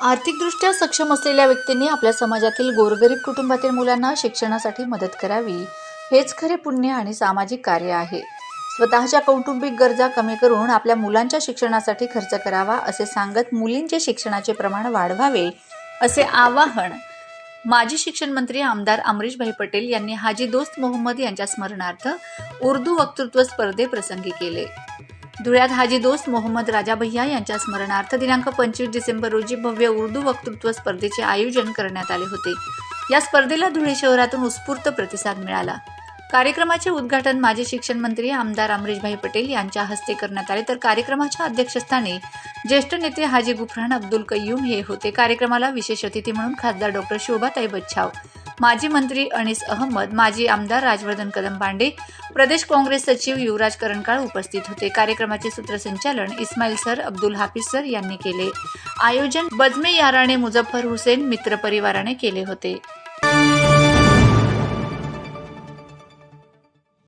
आर्थिकदृष्ट्या सक्षम असलेल्या व्यक्तींनी आपल्या समाजातील गोरगरीब कुटुंबातील मुलांना शिक्षणासाठी मदत करावी. हेच खरे पुण्य आणि सामाजिक कार्य आहे. स्वतःच्या कौटुंबिक गरजा कमी करून आपल्या मुलांच्या शिक्षणासाठी खर्च करावा असे सांगत मुलींचे शिक्षणाचे प्रमाण वाढवावे असे आवाहन माजी शिक्षण मंत्री आमदार अमरीशभाई पटेल यांनी हाजी दोस्त मोहम्मद यांच्या स्मरणार्थ उर्दू वक्तृत्व स्पर्धेप्रसंगी केले. धुळ्यात हाजी दोस्त मोहम्मद राजा भैया यांच्या स्मरणार्थ दिनांक पंचवीस डिसेंबर रोजी भव्य उर्दू वक्तृत्व स्पर्धेचे आयोजन करण्यात आले होते. या स्पर्धेला धुळे शहरातून उत्स्फूर्त प्रतिसाद मिळाला. कार्यक्रमाचे उद्घाटन माजी शिक्षण मंत्री आमदार अमरीशभाई पटेल यांच्या हस्ते करण्यात आले. तर कार्यक्रमाच्या अध्यक्षस्थानी ज्येष्ठ नेते हाजी गुफरान अब्दुल कय्यूम हे होते. कार्यक्रमाला विशेष अतिथी म्हणून खासदार डॉक्टर शोभाताई बच्छाव माजी मंत्री अनिस अहमद माजी आमदार राजवर्धन कदम पांडे प्रदेश काँग्रेस सचिव युवराज करणकाळ उपस्थित होते. कार्यक्रमाचे सूत्रसंचालन इस्माईल सर अब्दुल हाफिज सर यांनी केले. आयोजन बजमे याराणे मुझफ्फर हुसेन मित्र परिवाराने केले होते.